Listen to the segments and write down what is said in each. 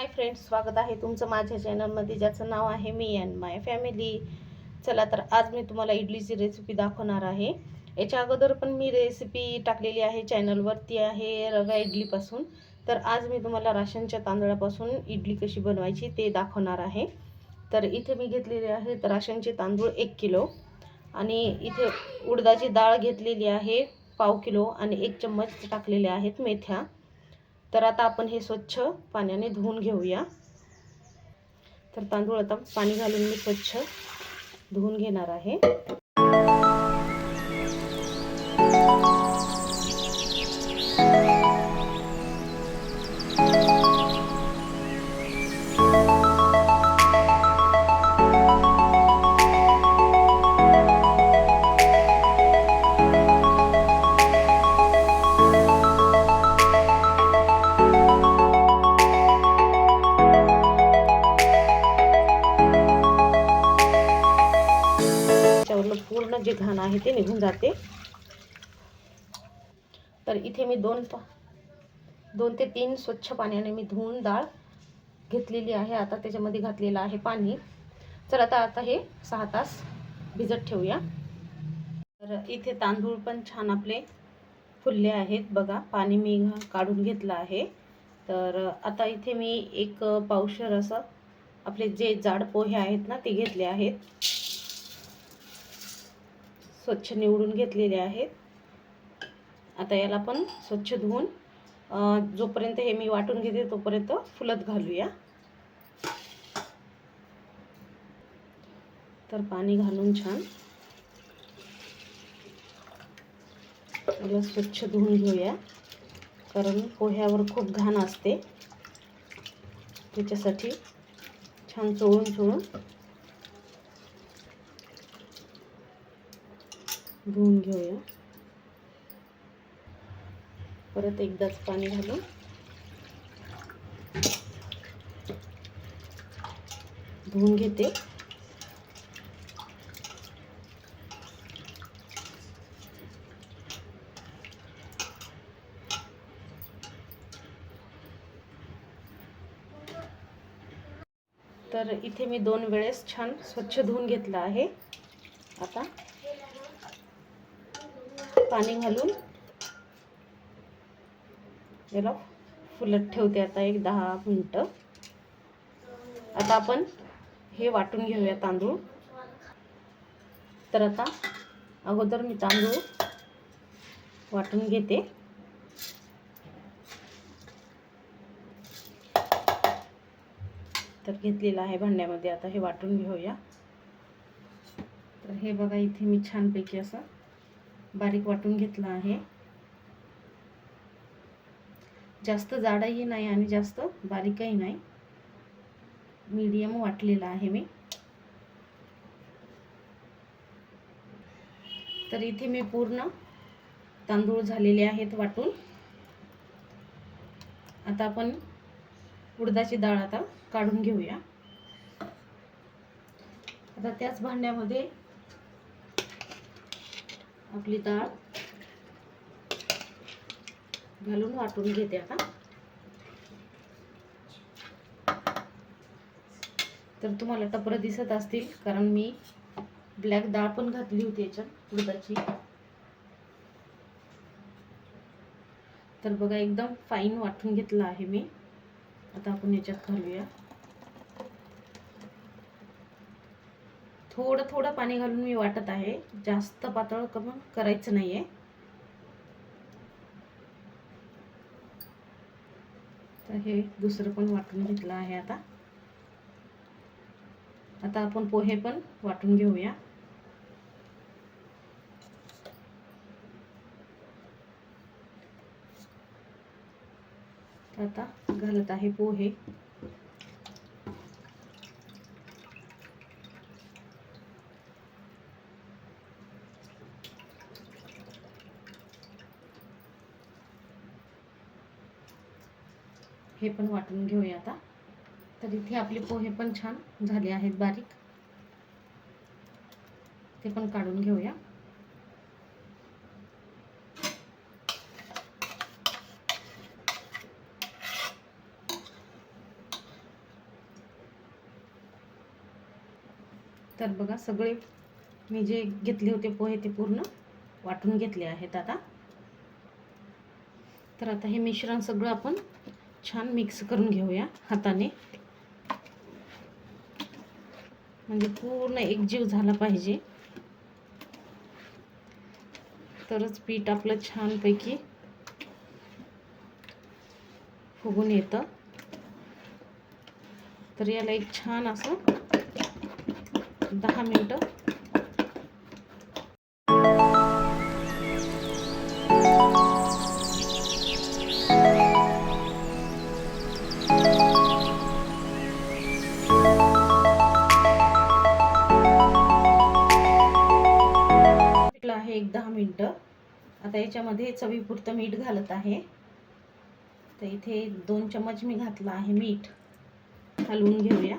Hi friends स्वागत आहे तुमचं माझ्या चॅनलमध्ये ज्याचं नाव आहे मी अँड माय फॅमिली चला तर आज मी तुम्हाला इडलीची रेसिपी दाखवणार आहे. याच्या अगोदर पण मी रेसिपी टाकलेली आहे चॅनलवर ती आहे रवा इडलीपासून. तर आज मी तुम्हाला राशनच्या तांदळापासून इडली कशी बनवायची ते दाखवणार आहे. तर इथे मी घेतलेले आहेत राशनचे तांदूळ एक किलो. आणि इथे उडदाची डाळ घेतलेली आहे पाव किलो आणि एक चम्मच टाकलेले आहेत मेथ्या. तर आता आपण हे स्वच्छ पाण्याने धुवून घेऊया. तर तांदूळ आता पाणी घालून मी स्वच्छ धुवून घेणार आहे. जाते. तर इथे मी दोन दोन ते तीन स्वच्छ पाण्याने मी धुवून डाळ घेतलेली आहे. आता त्याच्यामध्ये घातलेलं आहे पाणी. तर आता आता हे सहा तास भिजत ठेवूया. तर इथे तांदूळ पण छान आपले फुलले आहेत. बघा पाणी मी काढून घेतलं आहे. तर आता इथे मी एक पावशर असं आपले जे जाड पोहे आहेत ना ते घेतले आहेत. स्वच्छ निवडून घेतलेले आहेत. आता याला पण स्वच्छ धुवून जोपर्यंत हे मी वाटून घेते तोपर्यंत फुलत घालूया. तर पाणी घालून छान. याला स्वच्छ धुवून घेऊया. कारण पोह्यावर खूप घाण असते. त्याच्यासाठी छान चोळून चोळून धुवून घेऊया. परत एकदाच पाणी घालून. धुवून घेते. तर इथे मी दोन वेळेस छान स्वच्छ धुवून घेतलं आहे. आता पाणी घालून याला फुलत ठेवते आता एक दहा मिनटं. आता आपण हे वाटून घेऊया तांदूळ. तर आता अगोदर मी तांदूळ वाटून घेते. तर घेतलेलं आहे भांड्यामध्ये आता हे वाटून घेऊया. तर हे बघा इथे मी छानपैकी असं बारीक वाटून घेतलं आहे. जास्त जाडही नाही आणि जास्त बारीकही नाही. मीडियम वाटलेलं आहे मी. तर इथे मी पूर्ण तांदूळ झालेले आहेत वाटून. आता आपण उडदाची डाळ आता काढून घेऊया. आता त्याच भांड्यामध्ये आपली डाळ. घालून वाटून घेते आता. तर तुम्हाला टपरं दिसत असतील कारण मी ब्लॅक डाळ पण घातली होती याच्यात उडदाची. तर बघा एकदम फाईन वाटून घेतलं आहे मी. आता आपण याच्यात घालूया. थोडं थोडं पाणी घालून मी वाटत आहे. जास्त पातळ कमी करायचं नाहीये. तर हे दुसरं पण वाटून घेतलं आहे आता. आता आपण पोहे पण वाटून घेऊया. आता घालत आहे पोहे. हे पण वाटून घेऊया आता. तर इथे आपले पोहे पण छान झाले आहेत बारीक. ते पण काढून घेऊया. तर बघा सगळे मी जे घेतले होते पोहे ते पूर्ण वाटून घेतले आहेत आता. तर आता हे मिश्रण सगळं आपण छान मिक्स करून घेऊया हाताने. म्हणजे पूर्ण एकजीव झाला पाहिजे. तरच पीठ आपलं छानपैकी फुगून येतं. तर याला एक छान असं दहा मिनटं एक दहा मिनटं. आता याच्यामध्ये चवीपुरतं मीठ घालत आहे. तर इथे दोन चम्मच मी घातलं आहे मीठ. हलवून घेऊया.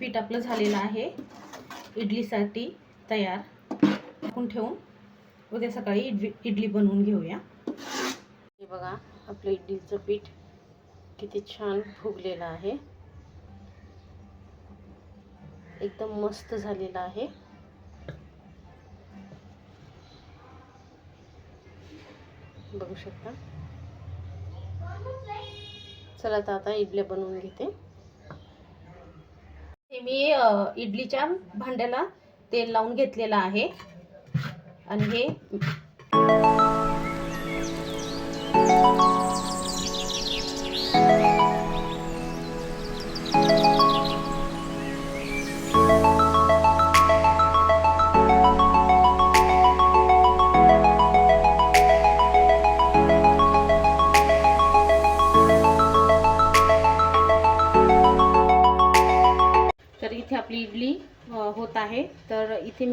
पीठ आपलं झालेलं आहे. इडलीसाठी तयार. टाकून ठेवून उद्या सकाळी इडली इडली बनवून घेऊया. हे बघा आपलं इडलीचं पीठ किती छान फुगलेलं आहे. एकदम मस्त झालेलं आहे. बघू शकता. चला तर आता इडल्या बनवून घेते. हे मी इडलीच्या भांड्याला तेल लावून घेतलेलं आहे. आणि हे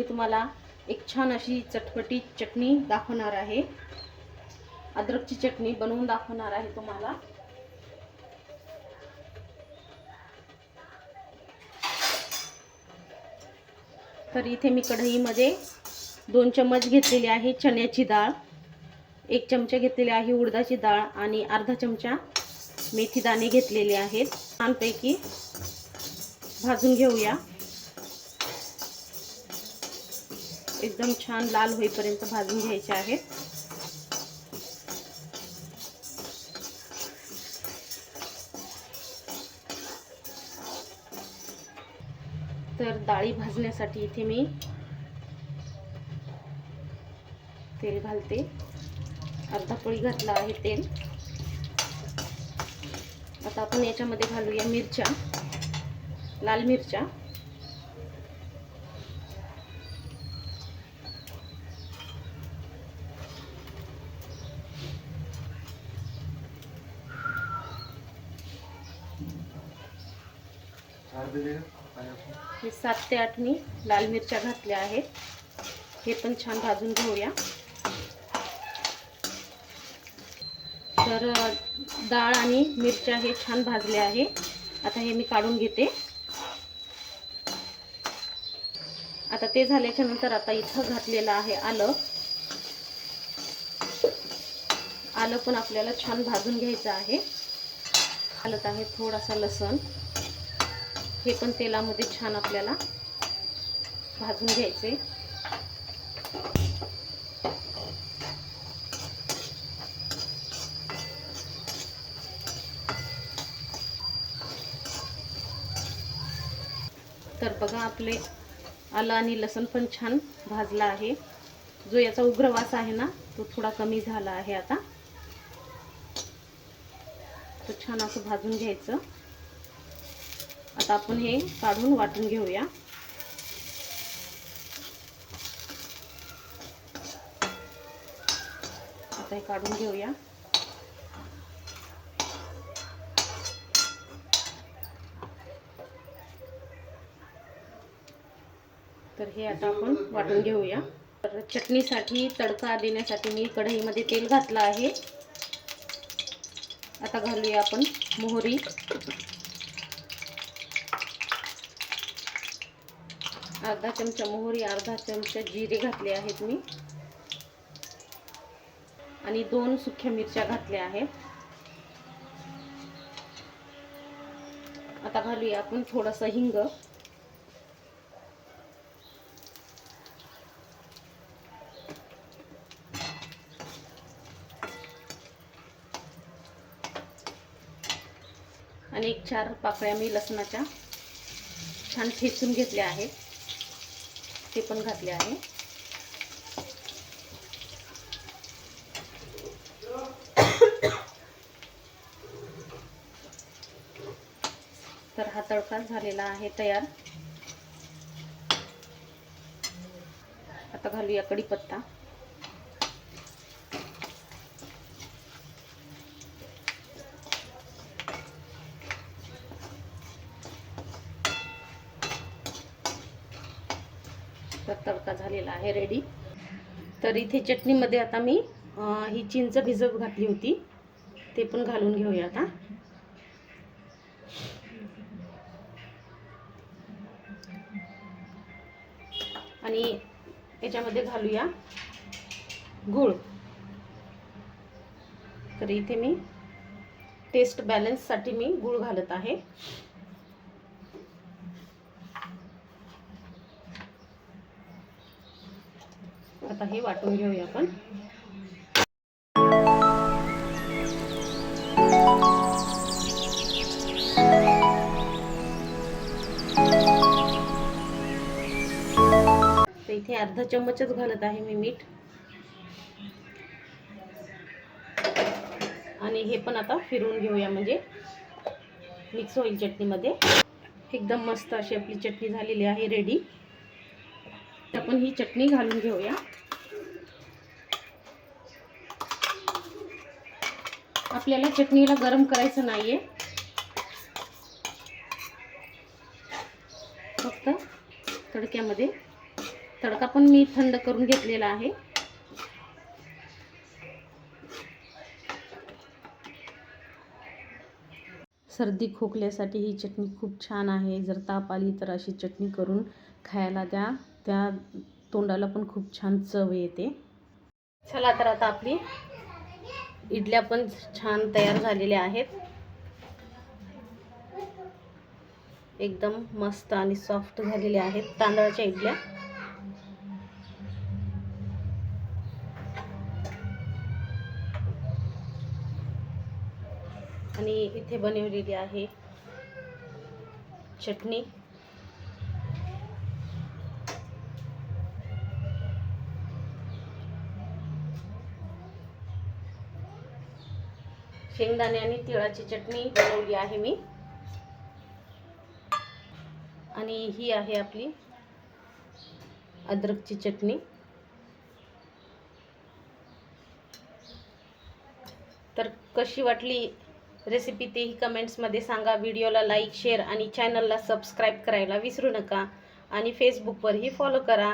तुम्हाला एक छान अशी चटपटी चटणी दाखवणार आहे. अद्रकची चटणी बनवून दाखवणार आहे तुम्हाला. तर इथे मी कढईमध्ये दोन चम्मच घेतलेली आहे चण्याची डाळ एक चमचा घेतलेली आहे उडदाची डाळ आणि अर्धा चमचा मेथी दाणे घेतलेले आहेत. छानपैकी भाजून घेऊया. एकदम छान लाल होईपर्यंत भाजून घ्यायचे आहेत. तर डाळी भाजण्यासाठी इथे मी तेल घालते. अर्धा पोळी घातला आहे तेल. आता आपण याच्यामध्ये घालूया मिरच्या लाल मिरच्या. हे सात ते आठ मी लाल मिरच्या घातल्या आहेत. हे पण छान भाजून घेऊया. तर डाळ आणि मिरच्या हे छान भाजले आहे. आता हे मी काढून घेते. आता ते झाल्याच्यानंतर आता इथं घातलेलं आहे आलं. आलं पण आपल्याला छान भाजून घ्यायचं आहे. घालत आहे थोडासा लसण. हे पण तेलामध्ये छान आपल्याला भाजून घ्यायचे. तर बघा आपले आलं आणि लसण पण छान भाजला आहे. जो याचा उग्रवास आहे ना तो थोडा कमी झाला आहे आता. तो छान असं भाजून घ्यायचं. आता आपण हे काढून वाटून घेऊया. आता हे काढून घेऊया. तर हे आता आपण वाटून घेऊया. तर चटणीसाठी तडका देण्यासाठी मी कढईमध्ये तेल घातलं आहे. आता घालूया आपण मोहरी. अर्धा चमचा मोहरी अर्धा चमचा जिरे घातले आहेत मी. आणि दोन सुक्या मिरच्या घातल्या आहेत. आता घालूया आपण थोडासा हिंग. आणि एक चार पाकळ्या मी लसणाच्या छान ठेचून घेतल्या आहेत. ते पण घातले आहे. तर हा तडका झालेला आहे तयार. आता घालूया कढीपत्ता तर तडका झालेला आहे रेडी तर इथे चटणीमध्ये आता मी ही चिंच भिजत घातली होती. ते पण घालून घेऊया आता. आणि याच्यामध्ये घालूया गूळ. तर इथे मी टेस्ट बॅलन्ससाठी मी गूळ घालत आहे. आता हे वाटून घेऊया आपण. इथे अर्धा चम्मचच घालत आहे मी मीठ. आणि हे पण आता फिरवून घेऊया म्हणजे मिक्स होईल चटणीमध्ये. एकदम मस्त अशी आपली चटणी झालेली आहे रेडी आपण ही चटणी घालून घेऊया. आपल्याला चटणीला गरम करायचं नाहीये. फक्त तडक्यामध्ये. तडका पण मी थंड करून घेतलेला आहे. सर्दी खोकल्यासाठी ही चटणी खूप छान आहे. जर ताप आली तर अशी चटणी करून खायला द्या. त्या तोंडाला पण खूप छान चव येते. चला तर आता आपली इडल्या पण छान तयार झालेल्या आहेत. एकदम मस्त आणि सॉफ्ट झालेल्या आहेत तांदळाच्या इडल्या. आणि इथे बनवलेली आहे चटणी. शेंगदाणे आणि तिळाची चटणी बनवली आहे मी. आणि ही आहे आपली अद्रकची चटणी. तर कशी वाटली रेसिपी तेही कमेंट्समध्ये सांगा. व्हिडिओला लाईक शेअर आणि चॅनलला सबस्क्राईब करायला विसरू नका. आणि फेसबुकवरही फॉलो करा.